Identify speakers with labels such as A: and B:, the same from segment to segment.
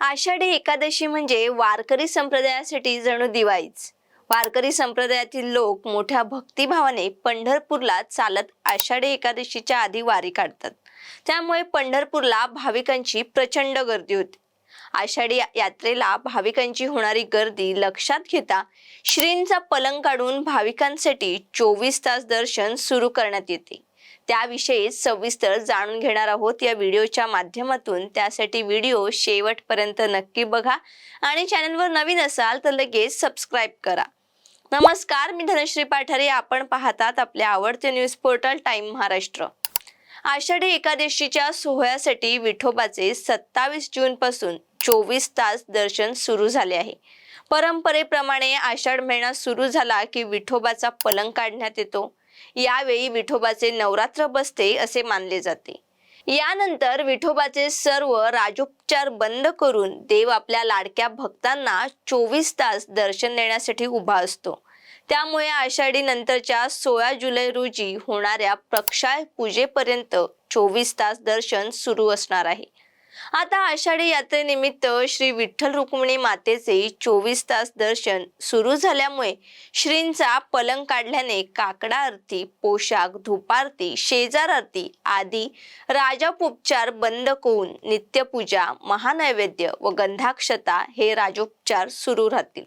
A: आषाढी एकादशी म्हणजे वारकरी संप्रदायासाठी जणू दिवाळीच. वारकरी संप्रदायातील लोक मोठ्या भक्तिभावाने पंढरपूरला चालत आषाढी एकादशीच्या आधी वारी काढतात. त्यामुळे पंढरपूरला भाविकांची प्रचंड गर्दी होती. आषाढी यात्रेला भाविकांची होणारी गर्दी लक्षात घेता श्रींचा पलंग काढून भाविकांसाठी चोवीस तास दर्शन सुरू करण्यात येते. त्याविषयी सविस्तर जाणून घेणार आहोत या व्हिडिओच्या माध्यमातून. त्यासाठी व्हिडिओ शेवटपर्यंत नक्की बघा आणि चॅनलवर नवीन असाल तर लगेच सबस्क्राईब करा. नमस्कार मी धनश्री पाठारे. आपण पाहतात आपले आवडते news portal time Maharashtra. Ashadhi एकादशीच्या सोहळ्यासाठी विठोबाचे सत्तावीस जून पासून चोवीस तास दर्शन सुरू झाले आहे. परंपरेप्रमाणे आषाढ महिना सुरू झाला की विठोबाचा पलंग काढण्यात येतो. यावेळी विठोबाचे नवरात्र बसते असे मानले जाते. यानंतर विठोबाचे सर्व राजोपचार बंद करून देव आपल्या लाडक्या भक्तांना चोवीस तास दर्शन देण्यासाठी उभा असतो. त्यामुळे आषाढी नंतरच्या सोळा जुलै रोजी होणाऱ्या प्रक्षाय पूजेपर्यंत चोवीस तास दर्शन सुरू असणार आहे. आता आषाढी यात्रेनिमित्त श्री विठ्ठल रुक्मिणी मातेचे चोवीस तास दर्शन सुरू झाल्यामुळे श्रींचा पलंग काढल्याने काकडा आरती पोशाख धुपारती शेजार आरती आदी राजोपचार बंद करून नित्यपूजा महानैवेद्य व गंधाक्षता हे राजोपचार सुरू राहतील.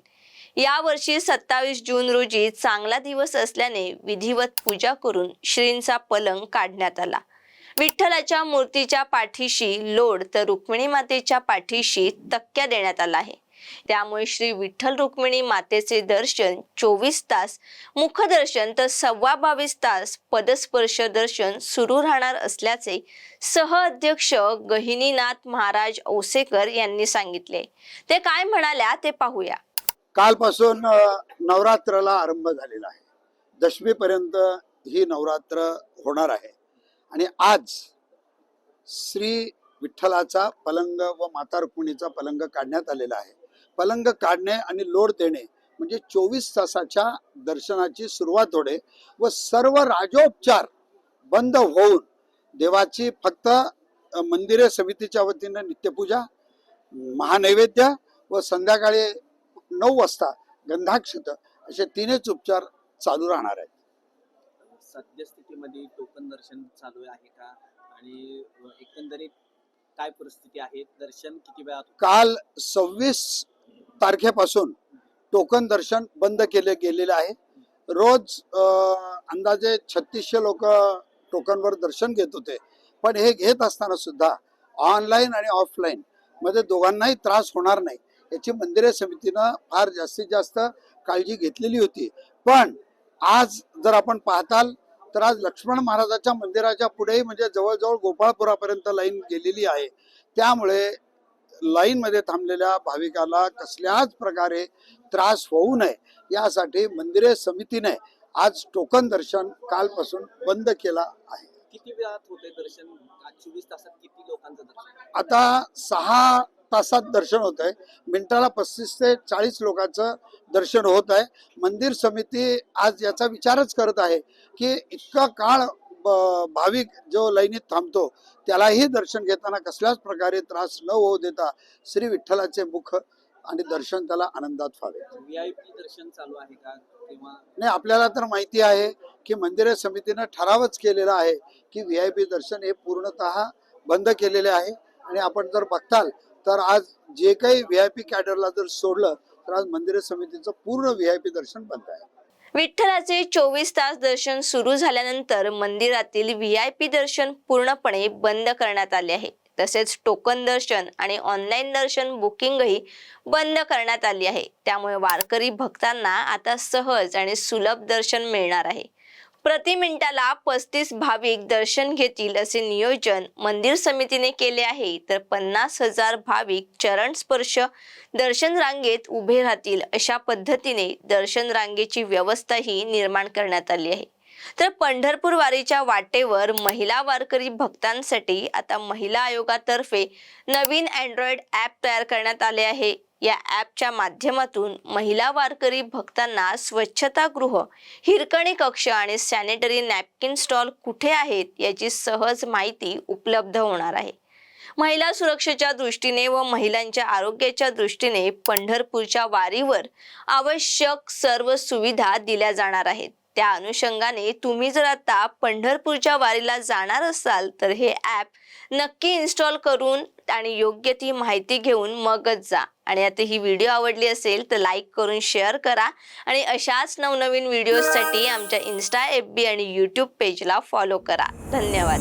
A: यावर्षी सत्तावीस जून रोजी चांगला दिवस असल्याने विधिवत पूजा करून श्रींचा पलंग काढण्यात आला. विठ्ठलाच्या मूर्तीच्या पाठीशी लोड तर रुक्मिणी मातेच्या पाठीशी तक्क्या देण्यात आला आहे. त्यामुळे श्री विठ्ठल रुक्मिणी मातेचे दर्शन चोवीस तास मुखदर्शन तर सव्वा बावीस तास पदस्पर्श दर्शन सुरू राहणार असल्याचे सह अध्यक्ष गहिनीनाथ महाराज औसेकर यांनी सांगितले. ते काय म्हणाल्या ते पाहूया.
B: कालपासून नवरात्राला आरंभ झालेला आहे. दशमीपर्यंत ही नवरात्र होणार आहे. आणि आज श्री विठ्ठलाचा पलंग व माता रुक्मिणीचा पलंग काढण्यात आलेला आहे. पलंग काढणे आणि लोड देणे म्हणजे चोवीस तासाच्या दर्शनाची सुरुवात होणे व सर्व राजोपचार बंद होऊन देवाची फक्त मंदिरे समितीच्या वतीनं नित्यपूजा महानैवेद्य व संध्याकाळी नऊ वाजता गंधाक्षत असे तीनच उपचार चालू राहणार आहेत.
C: सद्यस्थितीमध्ये टोकन दर्शन चालू आहे का? आणि एकंदरीत काय परिस्थिती आहे? दर्शन किती वेळा
B: काल सव्वीस तारखेपासून टोकन दर्शन बंद केले गेलेले आहे. रोज अंदाजे छत्तीसशे लोक टोकनवर दर्शन घेत होते. पण हे घेत असताना सुद्धा ऑनलाईन आणि ऑफलाईन मध्ये दोघांनाही त्रास होणार नाही. याची मंदिरे समितीनं फार जास्तीत जास्त काळजी घेतलेली होती. पण आज जर आपण पाहताल तर आज लक्ष्मण महाराजाच्या मंदिराच्या पुढेही म्हणजे जवळजवळ गोपाळपुरापर्यंत लाईन गेलेली आहे. त्यामुळे लाईन मध्ये थांबलेल्या भाविकाला कसल्याच प्रकारे त्रास होऊ नये. यासाठी मंदिरे समितीने आज टोकन दर्शन कालपासून बंद केला आहे.
C: किती वेळात होते दर्शन? आज चोवीस तासात किती लोकांचं दर्शन?
B: आता सहा तासात दर्शन होत आहे. मिनिटाला पस्तीस ते चाळीस लोकांचं दर्शन होत आहे. मंदिर समिती आज याचा विचारच करत आहे की इतका काळ भाविक जो लाईनीत थांबतो त्यालाही दर्शन घेताना कसल्याच प्रकारे त्रास न होऊ देता श्री विठ्ठलाचे मुख आणि दर्शन त्याला आनंदात व्हावे
C: व्ही आय पी दर्शन चालू आहे का
B: नाही आपल्याला तर माहिती आहे की मंदिर समितीनं ठरावच केलेला आहे की व्ही आय पी दर्शन हे पूर्णतः बंद केलेले आहे. आणि आपण जर बघताल तर आज जे काही व्ही आय पी कॅडरला जर सोडलं तर आज मंदिर समितीचं पूर्ण व्ही आय पी दर्शन बंद आहे.
A: विठ्ठलाचे चोवीस तास दर्शन सुरू झाल्यानंतर मंदिरातील व्ही आय पी दर्शन पूर्णपणे बंद करण्यात आले आहे. तसेच टोकन दर्शन आणि ऑनलाईन दर्शन बुकिंगही बंद करण्यात आली आहे. त्यामुळे वारकरी भक्तांना आता सहज आणि सुलभ दर्शन मिळणार आहे. प्रति मिनिटाला पस्तीस भाविक दर्शन घेतील असे नियोजन मंदिर समितीने केले आहे. तर पन्नास हजार भाविक चरण स्पर्श दर्शन रांगेत उभे राहतील अशा पद्धतीने दर्शन रांगेची व्यवस्थाही निर्माण करण्यात आली आहे. तर पंढरपूर वारीच्या वाटेवर महिला वारकरी भक्तांसाठी आता महिला आयोगातर्फे नवीन अँड्रॉइड ॲप तयार करण्यात आले आहे. या ॲपच्या माध्यमातून महिला वारकरी भक्तांना स्वच्छतागृह हिरकणी कक्ष आणि सॅनिटरी नॅपकिन स्टॉल कुठे आहेत याची सहज माहिती उपलब्ध होणार आहे. महिला सुरक्षेच्या दृष्टीने व महिलांच्या आरोग्याच्या दृष्टीने पंढरपूरच्या वारीवर आवश्यक सर्व सुविधा दिल्या जाणार आहेत. त्या अनुषंगाने तुम्ही जर आता पंढरपूरच्या वारीला जाणार असाल तर हे ॲप नक्की इन्स्टॉल करून आणि योग्य ती माहिती घेऊन मगच जा. आणि आता ही व्हिडिओ आवडली असेल तर लाईक करून शेअर करा. आणि अशाच नवनवीन व्हिडिओजसाठी आमच्या इन्स्टा एफ बी आणि यूट्यूब पेजला फॉलो करा. धन्यवाद.